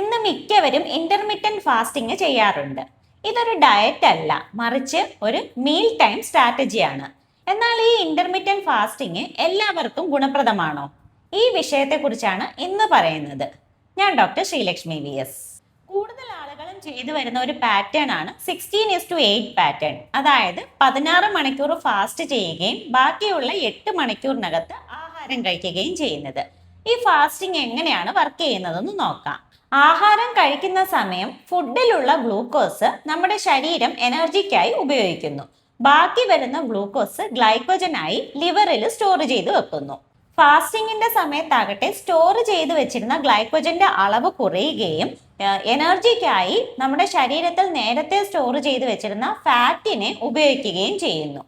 ഇന്ന് മിക്കവരും ഇന്റർമീഡിയന്റ് ഫാസ്റ്റിംഗ് ചെയ്യാറുണ്ട്. ഇതൊരു ഡയറ്റ് അല്ല മറിച്ച് ഒരു മീൽ ടൈം സ്ട്രാറ്റജിയാണ് എന്നാൽ ഈ ഇന്റർമീഡിയന്റ് ഫാസ്റ്റിംഗ് എല്ലാവർക്കും ഗുണപ്രദമാണോ? ഈ വിഷയത്തെക്കുറിച്ചാണ് ഇന്ന് പറയുന്നത്. ഞാൻ ഡോക്ടർ ശ്രീലക്ഷ്മി വി എസ് കൂടുതൽ ആളുകളും ചെയ്തു വരുന്ന ഒരു പാറ്റേൺ ആണ് sixteen is to eight pattern അതായത് പതിനാറ് മണിക്കൂർ ഫാസ്റ്റ് ചെയ്യുകയും ബാക്കിയുള്ള എട്ട് മണിക്കൂറിനകത്ത് ആഹാരം കഴിക്കുകയും ചെയ്യുന്നത്. ഈ ഫാസ്റ്റിംഗ് എങ്ങനെയാണ് വർക്ക് ചെയ്യുന്നതെന്ന് നോക്കാം. ആഹാരം കഴിക്കുന്ന സമയം ഫുഡിലുള്ള ഗ്ലൂക്കോസ് നമ്മുടെ ശരീരം എനർജിക്കായി ഉപയോഗിക്കുന്നു. ബാക്കി വരുന്ന ഗ്ലൂക്കോസ് ഗ്ലൈക്കോജനായി ലിവറിൽ സ്റ്റോർ ചെയ്ത് വെക്കുന്നു. ഫാസ്റ്റിംഗിന്റെ സമയത്താകട്ടെ സ്റ്റോർ ചെയ്ത് വെച്ചിരുന്ന ഗ്ലൈക്കോജന്റെ അളവ് കുറയുകയും എനർജിക്കായി നമ്മുടെ ശരീരത്തിൽ നേരത്തെ സ്റ്റോർ ചെയ്ത് വെച്ചിരുന്ന ഫാറ്റിനെ ഉപയോഗിക്കുകയും ചെയ്യുന്നു.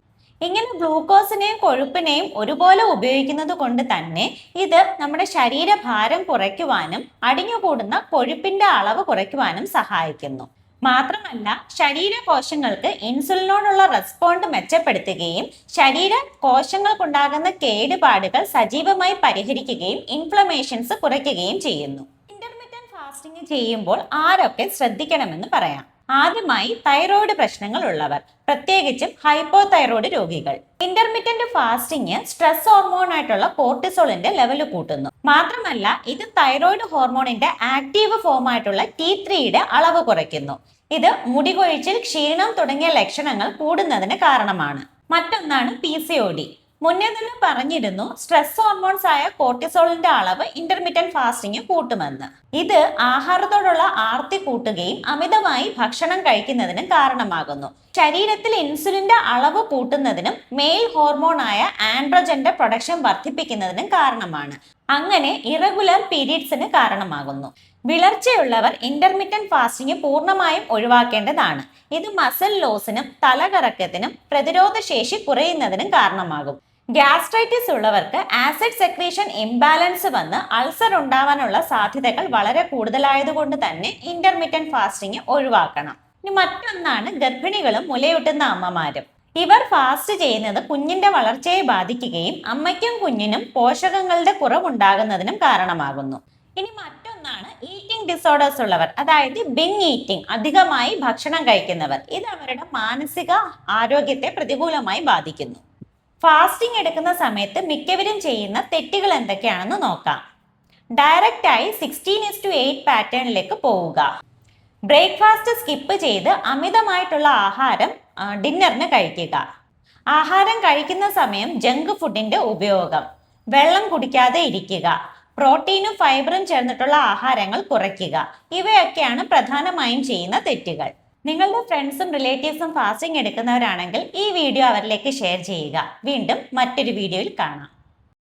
ഇങ്ങനെ ഗ്ലൂക്കോസിനെയും കൊഴുപ്പിനെയും ഒരുപോലെ ഉപയോഗിക്കുന്നത് കൊണ്ട് തന്നെ ഇത് നമ്മുടെ ശരീരഭാരം കുറയ്ക്കുവാനും അടിഞ്ഞുകൂടുന്ന കൊഴുപ്പിന്റെ അളവ് കുറയ്ക്കുവാനും സഹായിക്കുന്നു. മാത്രമല്ല ശരീരകോശങ്ങൾക്ക് ഇൻസുലിനോടുള്ള റെസ്പോണ്ട് മെച്ചപ്പെടുത്തുകയും ശരീര കോശങ്ങൾക്കുണ്ടാകുന്ന കേടുപാടുകൾ സജീവമായി പരിഹരിക്കുകയും ഇൻഫ്ലമേഷൻസ് കുറയ്ക്കുകയും ചെയ്യുന്നു. ഇന്റർമീഡിയറ്റ് ഫാസ്റ്റിംഗ് ചെയ്യുമ്പോൾ ആരൊക്കെ ശ്രദ്ധിക്കണമെന്ന് പറയാം. ആദ്യമായി തൈറോയ്ഡ് പ്രശ്നങ്ങൾ ഉള്ളവർ പ്രത്യേകിച്ചും ഹൈപ്പോ തൈറോയ്ഡ് രോഗികൾ ഇന്റർമീഡിയന്റ് ഫാസ്റ്റിംഗ് സ്ട്രെസ് ഹോർമോൺ ആയിട്ടുള്ള കോർട്ടിസോളിന്റെ ലെവൽ കൂട്ടുന്നു. മാത്രമല്ല ഇത് തൈറോയ്ഡ് ഹോർമോണിന്റെ ആക്റ്റീവ് ഫോം ആയിട്ടുള്ള ടി ത്രീയുടെ അളവ് കുറയ്ക്കുന്നു. ഇത് മുടികൊഴിച്ചിൽ ക്ഷീണം തുടങ്ങിയ ലക്ഷണങ്ങൾ കൂടുന്നതിന് കാരണമാണ്. മറ്റൊന്നാണ് പി സി ഒ ഡി മുന്നേ തന്നെ പറഞ്ഞിരുന്നു സ്ട്രെസ് ഹോർമോൺസ് ആയ കോർട്ടിസോളിന്റെ അളവ് ഇന്റർമീഡിയൻ ഫാസ്റ്റിംഗ് കൂട്ടുമെന്ന്. ഇത് ആഹാരത്തോടുള്ള ആർത്തി കൂട്ടുകയും അമിതമായി ഭക്ഷണം കഴിക്കുന്നതിനും കാരണമാകുന്നു. ശരീരത്തിൽ ഇൻസുലിന്റെ അളവ് കൂട്ടുന്നതിനും മെയിൽ ഹോർമോണായ ആൻഡ്രോജന്റെ പ്രൊഡക്ഷൻ വർദ്ധിപ്പിക്കുന്നതിനും കാരണമാണ്. അങ്ങനെ ഇറഗുലർ പീരീഡ്സിന് കാരണമാകുന്നു. വിളർച്ചയുള്ളവർ ഇന്റർമീഡിയൻ ഫാസ്റ്റിംഗ് പൂർണമായും ഒഴിവാക്കേണ്ടതാണ്. ഇത് മസിൽ ലോസിനും തലകറക്കത്തിനും പ്രതിരോധ ശേഷി കുറയുന്നതിനും കാരണമാകും. ഗ്യാസ്ട്രൈറ്റിസ് ഉള്ളവർക്ക് ആസിഡ് സെക്രീഷൻ ഇംബാലൻസ് വന്ന് അൾസർ ഉണ്ടാവാനുള്ള സാധ്യതകൾ വളരെ കൂടുതലായതുകൊണ്ട് തന്നെ ഇന്റർമീഡിയന്റ് ഫാസ്റ്റിംഗ് ഒഴിവാക്കണം. ഇനി മറ്റൊന്നാണ് ഗർഭിണികളും മുലയൂട്ടുന്ന അമ്മമാരും. ഇവർ ഫാസ്റ്റ് ചെയ്യുന്നത് കുഞ്ഞിന്റെ വളർച്ചയെ ബാധിക്കുകയും അമ്മയ്ക്കും കുഞ്ഞിനും പോഷകങ്ങളുടെ കുറവുണ്ടാകുന്നതിനും കാരണമാകുന്നു. ഇനി മറ്റൊന്നാണ് ഈറ്റിംഗ് ഡിസോർഡേഴ്സ് ഉള്ളവർ അതായത് ബിങ് ഈറ്റിംഗ് അധികമായി ഭക്ഷണം കഴിക്കുന്നവർ. ഇത് അവരുടെ മാനസിക ആരോഗ്യത്തെ പ്രതികൂലമായി ബാധിക്കുന്നു. ഫാസ്റ്റിംഗ് എടുക്കുന്ന സമയത്ത് മിക്കവരും ചെയ്യുന്ന തെറ്റുകൾ എന്തൊക്കെയാണെന്ന് നോക്കാം. ഡയറക്റ്റ് ആയി സിക്സ്റ്റീൻ ഇസ് ടു എയ്റ്റ് പാറ്റേണിലേക്ക് പോവുക. ബ്രേക്ക്ഫാസ്റ്റ് സ്കിപ്പ് ചെയ്ത് അമിതമായിട്ടുള്ള ആഹാരം ഡിന്നറിന് കഴിക്കുക. ആഹാരം കഴിക്കുന്ന സമയം ജങ്ക് ഫുഡിന്റെ ഉപയോഗം. വെള്ളം കുടിക്കാതെ ഇരിക്കുക. പ്രോട്ടീനും ഫൈബറും ചേർന്നിട്ടുള്ള ആഹാരങ്ങൾ കുറയ്ക്കുക. ഇവയൊക്കെയാണ് പ്രധാനമായും ചെയ്യുന്ന തെറ്റുകൾ. നിങ്ങളുടെ ഫ്രണ്ട്സും റിലേറ്റീവ്സും ഫാസ്റ്റിംഗ് എടുക്കുന്നവരാണെങ്കിൽ ഈ വീഡിയോ അവരിലേക്ക് ഷെയർ ചെയ്യുക. വീണ്ടും മറ്റൊരു വീഡിയോയിൽ കാണാം.